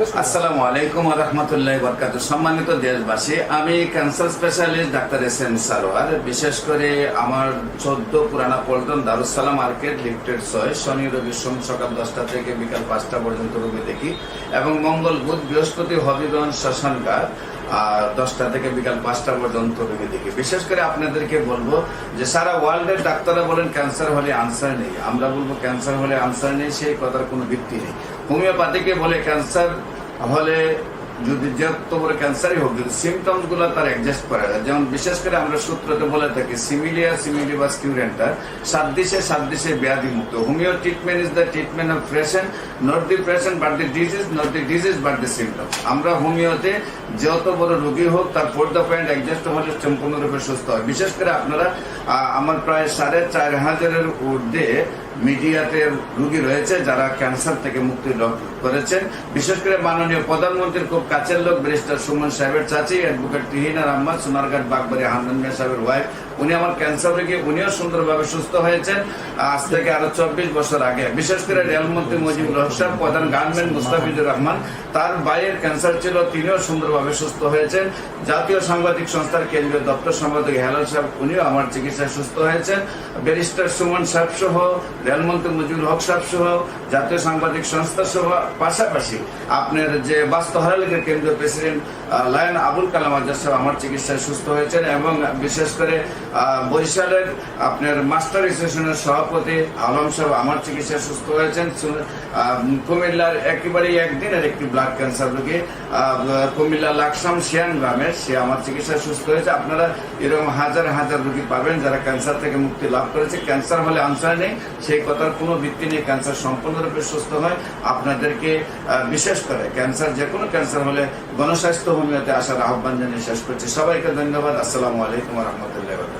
আসসালামু আলাইকুম রহমতুল্লাহ বরকাত সম্মানিত দেশবাসী, আমি ক্যান্সার স্পেশালিস্ট ডাক্তার এস এম সারোয়ার। বিশেষ করে আমার চোদ্দ পুরানা পল্টন দারুসালাম মার্কেট লিফটেড ছয়, শনি, রবি, সোম সকাল দশটা থেকে বিকাল পাঁচটা পর্যন্ত রোগী দেখি এবং মঙ্গল বুধ বৃহস্পতি হবিগঞ্জ শ্মশানকার আর দশটা থেকে বিকাল পাঁচটা পর্যন্ত রোগী দেখি। বিশেষ করে আপনাদেরকে বলব যে সারা ওয়ার্ল্ডের ডাক্তাররা বলেন ক্যান্সার হলে আনসার নেই। আমরা বলব ক্যান্সার হলে আনসার নেই, সেই কথার কোনো ভিত্তি নেই। হোমিওপ্যাথিকে বলে ক্যান্সার হলে যদি যত বড় ক্যান্সারই হোক, যদি সিমটমসগুলো তার অ্যাডজাস্ট করা যায় যেমন বিশেষ করে আমরা সূত্রতে বলে থাকি সিমিলিয়া সিমিলিবাস কিউরেন্টার সাত দিশে সাত দিশে ব্যাধি মুক্ত homeo treatment is the treatment of person not the person but the disease not the disease but the symptom আমরা হোমিওতে যত বড় রোগী হোক, তার ফোর দ্য পয়েন্ট অ্যাডজাস্ট হলে সম্পূর্ণরূপে সুস্থ হয়। বিশেষ করে আপনারা আমার প্রায় সাড়ে চার হাজারের ঊর্ধ্বে মিডিয়াতে রোগী রয়েছে যারা ক্যান্সার থেকে মুক্তি লাভ করেছেন। বিশেষ করে মাননীয় প্রধানমন্ত্রীর খুব কাছের লোক ব্যারিস্টার সুমন সাহেবের চাচি অ্যাডভোকেট তিহিনা আহমদ, সোনারঘাট বাগবাড়ি হান্দান মিয়া সাহেবের ওয়াইফ উনি আমার ক্যান্সার রোগী, উনিও সুন্দরভাবে সুস্থ হয়েছেন। আজ থেকে আরও চব্বিশ বছর আগে। বিশেষ করে রেলমন্ত্রী মুজিবুর সাহেব প্রধান গার্মেন্ট মুস্তাফিজুর রহমান, তার ভাইয়ের ক্যান্সার ছিল, তিনিও সুন্দরভাবে সুস্থ হয়েছেন। জাতীয় সাংবাদিক সংস্থার কেন্দ্রীয় দপ্তর সম্পাদক হেলাল সাহেব, উনিও আমার চিকিৎসায় সুস্থ হয়েছেন। ব্যারিস্টার সুমন সাহেব সহ, রেলমন্ত্রী মুজিবুল হক সাহেব সহ, জাতীয় সাংবাদিক সংস্থা সহ, পাশাপাশি আপনার যে বাস্তহারা কেন্দ্রীয় প্রেসিডেন্ট লায়ন আবুল কালাম আজাদ সাহেব আমার চিকিৎসায় সুস্থ হয়েছেন এবং বিশেষ করে বরিশালের আপনার মাস্টার অ্যাসোসিয়েশনের সভাপতি আলম সাহেব আমার চিকিৎসায় সুস্থ হয়েছেন। কুমিল্লার একেবারেই একদিনের একটি ব্লাড ক্যান্সার রোগী কুমিল্লা লাকসাম শিয়ান গ্রামের, সে আমার চিকিৎসায় সুস্থ হয়েছে। আপনারা এরকম হাজার হাজার রোগী পাবেন যারা ক্যান্সার থেকে মুক্তি লাভ করেছে। ক্যান্সার হলে আনসার নেই, সেই কথার কোনো ভিত্তি নেই। ক্যান্সার সম্পূর্ণরূপে সুস্থ হয় আপনাদেরকে বিশেষ করে ক্যান্সার যে কোনো ক্যান্সার হলে গণস্বাস্থ্য হোমিওতে আসার আহ্বান জানিয়ে শেষ করছি। সবাইকে ধন্যবাদ। আসসালামু আলাইকুম রহমতুল্লাহ